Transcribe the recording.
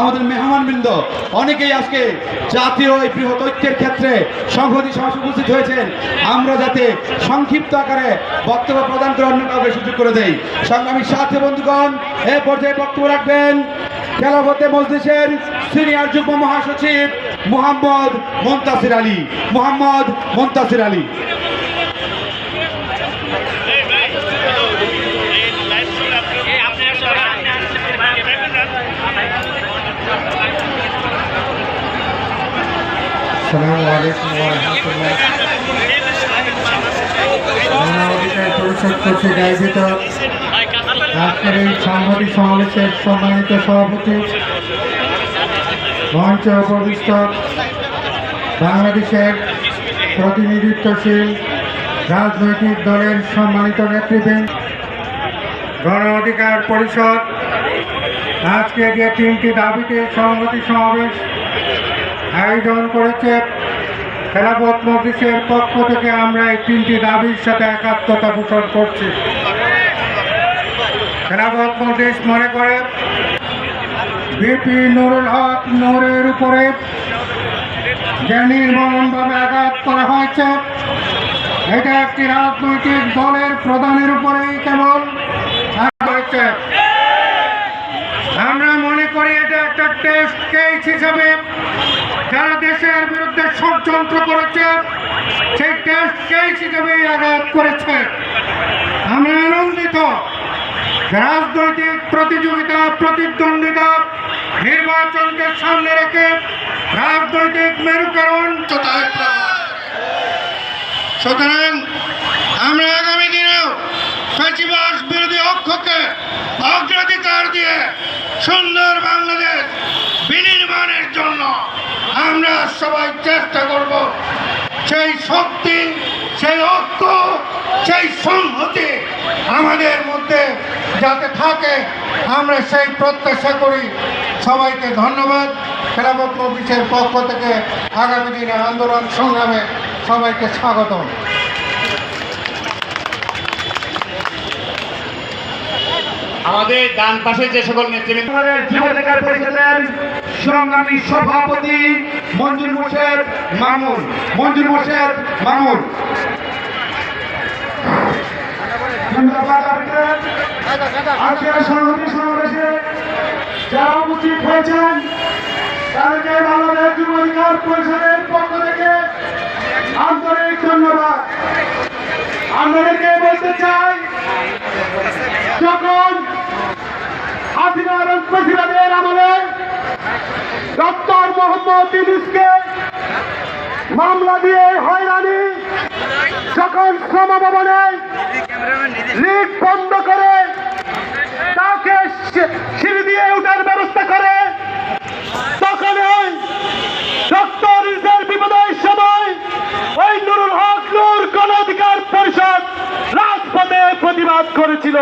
আমাদের মেহমানবৃন্দ। অনেকেই আজকে জাতীয় এই বৃহৎ ঐক্যের ক্ষেত্রে সংহতি সমাজে উপস্থিত হয়েছেন। আমরা যাতে সংক্ষিপ্ত আকারে বক্তব্য প্রদান করে অন্য কাউকে সুযোগ করে দেই। সংগ্রামী সাথী বন্ধুগণ, এ পর্যায়ে বক্তব্য রাখবেন খেলাফতে মজলিসের সিনিয়র যুগ্ম মহাসচিব মোহাম্মদ মন্তাসির আলী। মোহাম্মদ মন্তাসির আলী। السلام عليكم ورحمة الله অধিকার পরিষদ কর্তৃক আয়োজিত আজকের এই সাংবাদিক সমাবেশের সম্মানিত সভাপতি মঞ্চে উপবিষ্ট বাংলাদেশের প্রতিনিধিত্বশীল রাজনৈতিক দলের সম্মানিত নেতৃবৃন্দ গণ অধিকার পরিষদ আজকে যে তিনটি দাবিতে সংহতি সমাবেশ আয়োজন করেছে খেলাফত মজলিসের পক্ষ থেকে আমরা এই তিনটি দাবির সাথে একাত্মতা পোষণ করছি। খেলাফত মজলিস মনে করে বিপি নুরুল হক নূরের উপরে যে নির্মমভাবে আঘাত করা হয়েছে, এটা একটি রাজনৈতিক দলের প্রধানের উপরেই কেবল আঘাত হয়েছে আমরা মনে করি এটা একটা টেস্ট রাজনৈতিক প্রতিযোগিতা, প্রতিদ্বন্দ্বিতা নির্বাচনকে সামনে রেখে রাজনৈতিক মেরুকরণ। সুতরাং আমরা আগামী দিনেও ফ্যাসিবাস বিরোধী অক্ষকে অগ্রাধিকার দিয়ে সুন্দর বাংলাদেশ বিনির্মাণের জন্য আমরা সবাই চেষ্টা করব সেই শক্তি, সেই ঐক্য, সেই সংহতি আমাদের মধ্যে যাতে থাকে, আমরা সেই প্রত্যাশা করি। সবাইকে ধন্যবাদ। খেলাফত অফিসের পক্ষ থেকে আগামী দিনে আন্দোলন সংগ্রামে সবাইকে স্বাগতম। আমাদের ডান পাশে যে সকল নেতৃবৃন্দ সভাপতি মঞ্জুর মোর্শেদ মামুন মঞ্জুর মোর্শেদ মামুন। আজকের হয়েছেন, তাদেরকে ধন্যবাদ আপনাদেরকে বলতে চাই মোহাম্মদ মামলা দিয়ে হয়রানি। যখন শ্রম ভবনে লিক বন্ধ করে তাকে সিঁড়ি দিয়ে ওঠার ব্যবস্থা করে, তখন সময় ওই অধিকার পরিষদ রাজপথে প্রতিবাদ করেছিল।